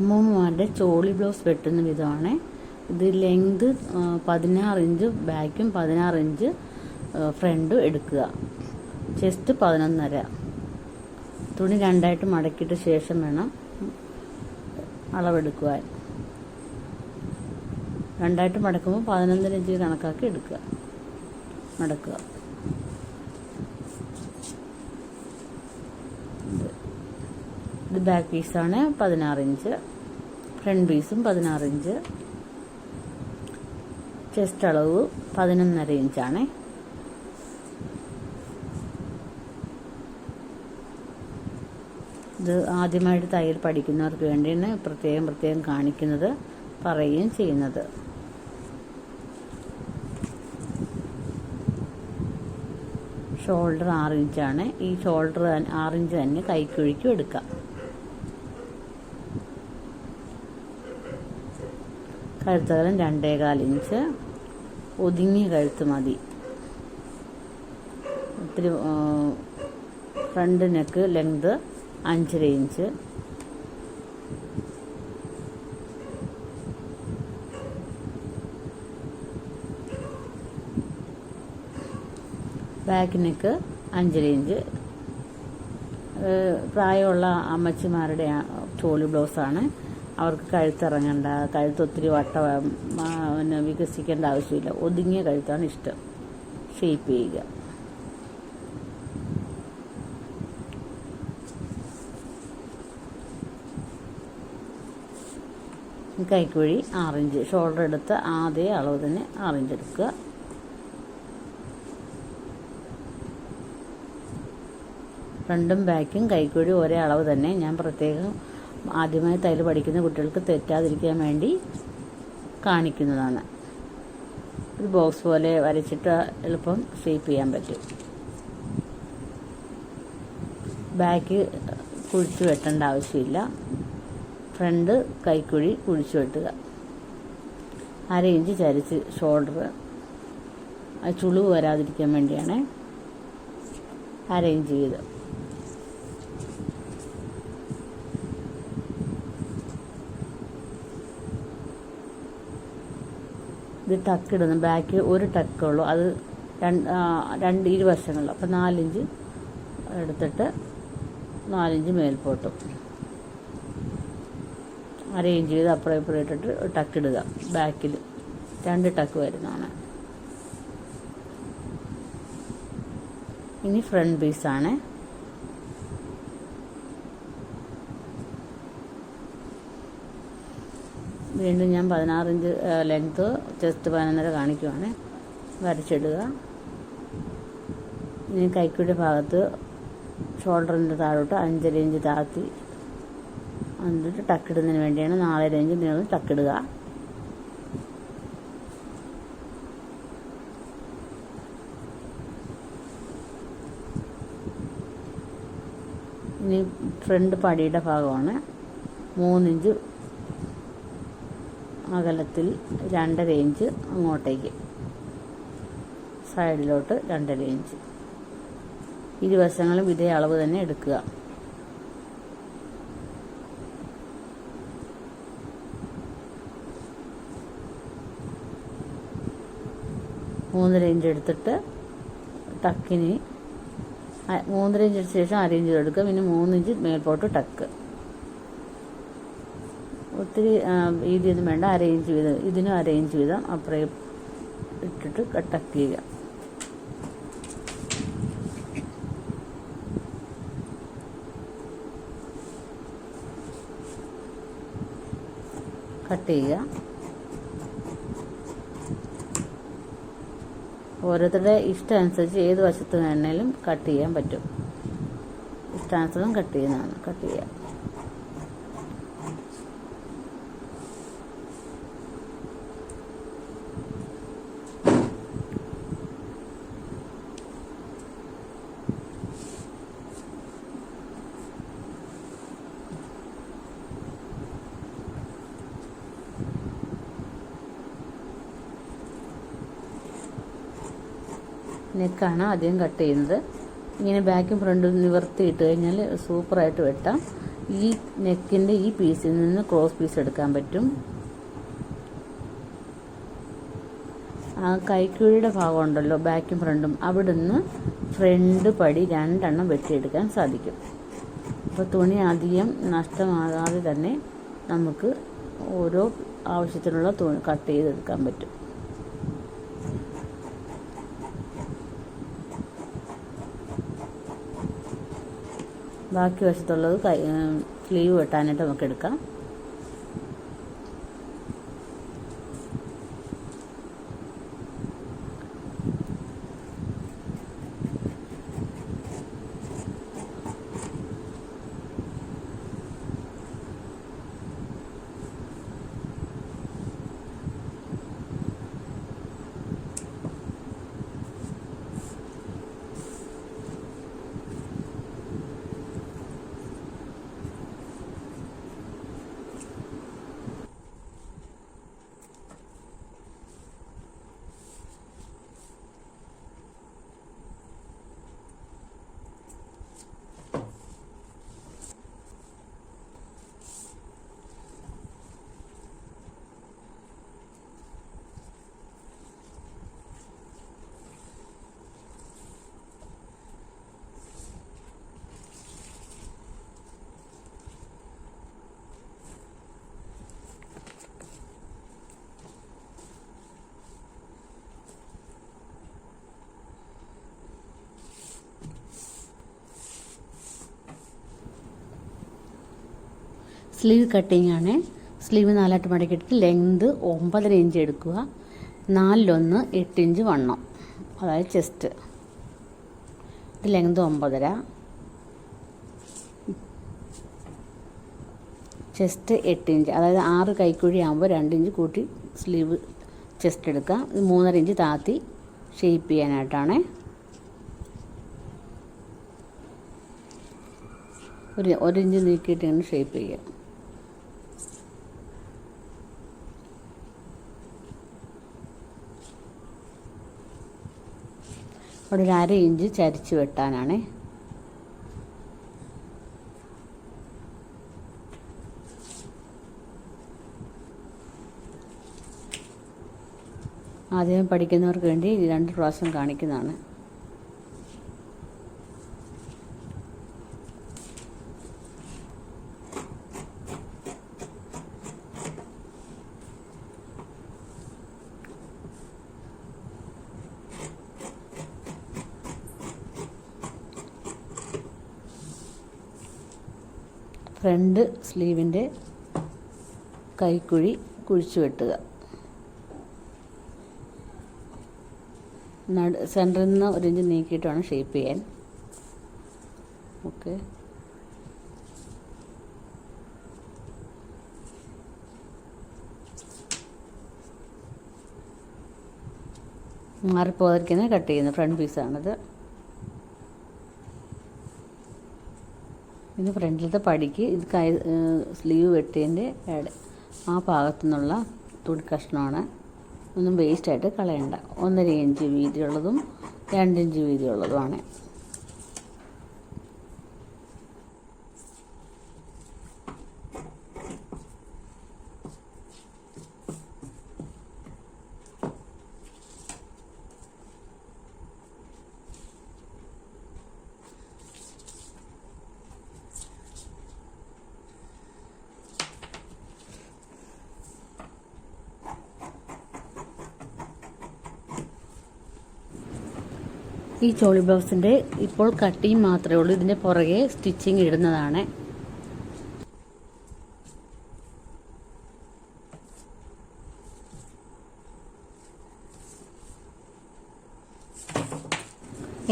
അമ്മൂമ്മമാരുടെ choli blouse വെട്ടുന്ന വിധമാണ്. ഇത് ലെങ്ത് പതിനാറ് ഇഞ്ച് ബാക്കും പതിനാറ് ഇഞ്ച് ഫ്രണ്ടും എടുക്കുക. ചെസ്റ്റ് പതിനൊന്നര. തുണി രണ്ടായിട്ട് മടക്കിയിട്ട് ശേഷം വേണം അളവെടുക്കുവാൻ. രണ്ടായിട്ട് മടക്കുമ്പോൾ പതിനൊന്നര ഇഞ്ച് കണക്കാക്കി എടുക്കുക. മടക്കുക. ഇത് ബാക്ക് പീസാണ് പതിനാറ് ഇഞ്ച് ഫ്രണ്ട് പീസും പതിനാറ് ഇഞ്ച് ചെസ്റ്റ് അളവ് പതിനൊന്നര ഇഞ്ചാണ് ഇത് ആദ്യമായിട്ട് തയ്യൽ പഠിക്കുന്നവർക്ക് വേണ്ടിയാണ് പ്രത്യേകം പ്രത്യേകം കാണിക്കുന്നത് പറയുകയും ചെയ്യുന്നത്. ഷോൾഡർ ആറ് ഇഞ്ചാണ് ഈ ഷോൾഡർ ആറ് ഇഞ്ച് തന്നെ കൈക്കുഴിക്കും എടുക്കാം. കഴുത്തകലം രണ്ടേകാൽ ഇഞ്ച്. ഒതുങ്ങിയ കഴുത്ത് മതി. ഒത്തിരി ഫ്രണ്ട് നെക്ക് ലെങ്ത് അഞ്ചര ഇഞ്ച്. ബാക്ക് നെക്ക് അഞ്ചര ഇഞ്ച്. പ്രായമുള്ള അമ്മച്ചിമാരുടെ ചോളി ബ്ലൗസാണ്. അവർക്ക് കഴുത്തിറങ്ങണ്ട കഴുത്ത് ഒത്തിരി വട്ട പിന്നെ വികസിക്കേണ്ട ആവശ്യമില്ല. ഒതുങ്ങിയ കഴുത്താണ് ഇഷ്ടം. ഷേപ്പ് ചെയ്യുക. കൈക്കുഴി ആറിഞ്ച്. ഷോൾഡർ എടുത്ത് അതേ അളവ് തന്നെ ആറിഞ്ച് എടുക്കുക. ഫ്രണ്ടും ബാക്കും കൈക്കുഴി ഒരേ അളവ് തന്നെ. ഞാൻ പ്രത്യേകം ആദ്യമായി തയ്യൽ പഠിക്കുന്ന കുട്ടികൾക്ക് തെറ്റാതിരിക്കാൻ വേണ്ടി കാണിക്കുന്നതാണ്. ഒരു ബോക്സ് പോലെ വരച്ചിട്ട് എളുപ്പം ഷേപ്പ് ചെയ്യാൻ പറ്റും. ബാക്ക് കുഴിച്ചു വെട്ടേണ്ട ആവശ്യമില്ല. ഫ്രണ്ട് കൈക്കുഴി കുഴിച്ചു വെട്ടുക. അര ഇഞ്ച് ചരിച്ച് ഷോൾഡർ. ആ ചുളിവ് വരാതിരിക്കാൻ വേണ്ടിയാണ് ഇഞ്ച് വീതം. ഇത് ടക്കിടുന്നു. ബാക്ക് ഒരു ടക്കുള്ളൂ അത് രണ്ട് രണ്ട് ഇരുവശങ്ങളിൽ അപ്പം നാലിഞ്ച് എടുത്തിട്ട് നാലിഞ്ച് മേൽപോട്ടും. അറേഞ്ച് ചെയ്ത് അപ്പുറം ഇപ്പുറം ഇട്ടിട്ട് ടക്കിടുക. ബാക്കിൽ രണ്ട് ടക്ക് വരുന്നതാണ്. ഇനി ഫ്രണ്ട് പീസാണ്. വീണ്ടും ഞാൻ പതിനാറിഞ്ച് ലെങ്ത്ത് ചെസ്റ്റ് പതിനൊന്നര കാണിക്കുവാണ്. വരച്ചിടുക. ഇനി കൈക്കുടി ഭാഗത്ത് ഷോൾഡറിന്റെ താഴോട്ട് അഞ്ചര ഇഞ്ച് താഴ്ത്തി എന്നിട്ട് ടക്കിടുന്നതിന് വേണ്ടിയാണ് നാലര ഇഞ്ച് നീളം ടക്കിടുക ഇനി ഫ്രണ്ട് പടിയുടെ ഭാഗമാണ്. മൂന്നിഞ്ച് അകലത്തിൽ രണ്ടര ഇഞ്ച് അങ്ങോട്ടേക്ക്. സൈഡിലോട്ട് രണ്ടര ഇഞ്ച് ഇരുവശങ്ങളും ഇതേ അളവ് തന്നെ എടുക്കുക. മൂന്നര ഇഞ്ച് എടുത്തിട്ട് ടക്കിന് മൂന്നര ഇഞ്ച് എടുത്ത ശേഷം അര ഇഞ്ച് എടുക്കുക. പിന്നെ മൂന്നിഞ്ച് മേൽപോട്ട് ടക്ക് ഒത്തിരി വീതിയൊന്നും വേണ്ട. അറേഞ്ച് വീതം. ഇതിനും അറേഞ്ച് വീതം അപ്പുറം ഇട്ടിട്ട് കട്ടക്ക് ചെയ്യുക. കട്ട് ചെയ്യുക. ഓരോരുത്തരുടെ ഇഷ്ടം അനുസരിച്ച് ഏത് വശത്ത് വേണേലും കട്ട് ചെയ്യാൻ പറ്റും. ഇഷ്ടാനുസരണം കട്ട് ചെയ്യുന്നതാണ്. കട്ട് ചെയ്യുക. നെക്കാണ് ആദ്യം കട്ട് ചെയ്യുന്നത്. ഇങ്ങനെ ബാക്കും ഫ്രണ്ടും നിവർത്തി ഇട്ട് കഴിഞ്ഞാൽ സൂപ്പറായിട്ട് വെട്ടാം. ഈ നെക്കിന്റെ ഈ പീസിൽ നിന്ന് ക്രോസ് പീസ് എടുക്കാൻ പറ്റും. ആ കൈക്കുഴിയുടെ ഭാഗം ഉണ്ടല്ലോ ബാക്കും ഫ്രണ്ടും. അവിടുന്ന് ഫ്രണ്ട് പടി രണ്ടെണ്ണം വെട്ടിയെടുക്കാൻ സാധിക്കും. അപ്പോൾ തുണി അധികം നഷ്ടമാകാതെ തന്നെ നമുക്ക് ഓരോ ആവശ്യത്തിനുള്ള തുണി കട്ട് ചെയ്തെടുക്കാൻ പറ്റും. ബാക്കി വശത്തുള്ളത് സ്ലീവ് വെട്ടാനായിട്ട് നമുക്ക് എടുക്കാം സ്ലീവ് കട്ടിംഗ് ആണ് സ്ലീവ് നാലായിട്ട് മടക്കിയിട്ട് ലെങ്ത് ഒമ്പതര ഇഞ്ച് എടുക്കുക. നാലിലൊന്ന് എട്ട് ഇഞ്ച് വണ്ണം. അതായത് ചെസ്റ്റ്. ഇത് ലെങ്ത് ഒമ്പതര. ചെസ്റ്റ് എട്ട് ഇഞ്ച്. അതായത് ആറ് കൈക്കുഴി ആകുമ്പോൾ രണ്ട് ഇഞ്ച് കൂട്ടി സ്ലീവ് ചെസ്റ്റ് എടുക്കുക. ഇത് മൂന്നര ഇഞ്ച് താത്തി ഷേപ്പ് ചെയ്യാനായിട്ടാണ്. ഒരു ഒരു ഇഞ്ച് നീക്കിയിട്ട് ഷേപ്പ് ചെയ്യുക. അവിടെ ഒരു അര ഇഞ്ച് ചരിച്ച് വെട്ടാനാണ്. ആദ്യം പഠിക്കുന്നവർക്ക് വേണ്ടി രണ്ട് പ്രാവശ്യം കാണിക്കുന്നതാണ്. ഫ്രണ്ട് സ്ലീവിന്റെ കൈക്കുഴി കുഴിച്ചു വെട്ടുക. നട സെന്ററിൽ നിന്ന് ഒരു ഇഞ്ച് നീക്കിയിട്ടാണ് ഷേപ്പ് ചെയ്യാൻ. ഓക്കെ. മാറിപ്പോകാതിരിക്കുന്നത് കട്ട് ചെയ്യുന്നത്. ഫ്രണ്ട് പീസാണിത്. ഇത് ഫ്രണ്ടിലത്തെ പടിക്ക് ഇത് കൈ സ്ലീവ് വെട്ടിയതിന്റെ ആ ഭാഗത്തു നിന്നുള്ള തുണി കഷ്ണമാണ്. ഒന്നും വേസ്റ്റായിട്ട് കളയണ്ട. ഒന്നര ഇഞ്ച് വീതിയുള്ളതും രണ്ടിഞ്ച് വീതിയുള്ളതുമാണ്. ഈ ചോളി ബ്ലൗസിന്റെ ഇപ്പോൾ കട്ടിങ് മാത്രമേ ഉള്ളൂ. ഇതിന്റെ പുറകെ സ്റ്റിച്ചിങ് ഇടുന്നതാണ്.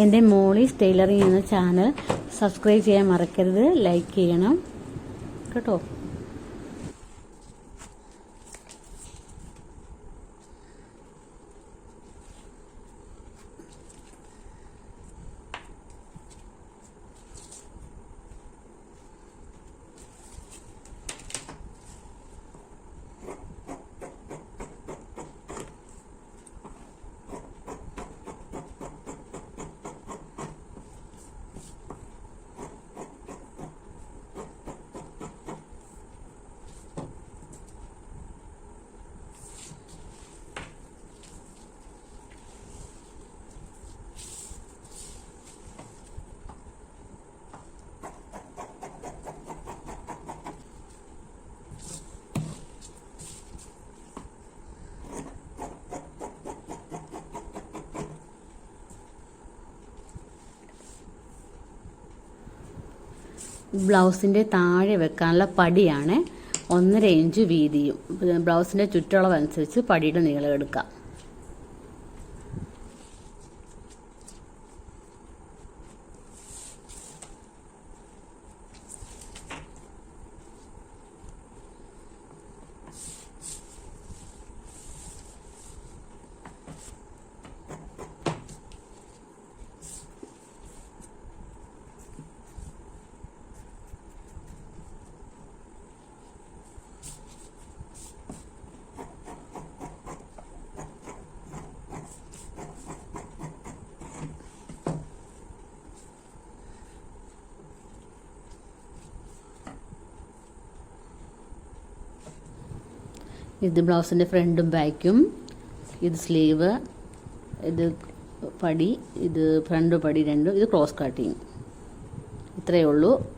എന്റെ മോളീസ് ടൈലറിങ് എന്ന ചാനൽ സബ്സ്ക്രൈബ് ചെയ്യാൻ മറക്കരുത്. ലൈക്ക് ചെയ്യണം. കേട്ടോ? ബ്ലൗസിന്റെ താഴെ വെക്കാനുള്ള പടിയാണ് ഒന്നര ഇഞ്ച് വീതിയും. ബ്ലൗസിന്റെ ചുറ്റളവ് അനുസരിച്ച് പടിയുടെ നീളം എടുക്കാം. ഇത് ബ്ലൗസിന്റെ ഫ്രണ്ടും ബാക്കും. ഇത് സ്ലീവ് ഇത് പടി ഇത് ഫ്രണ്ട് പടി രണ്ടും. ഇത് ക്രോസ് കട്ടിങ്. ഇത്രയേ ഉള്ളൂ.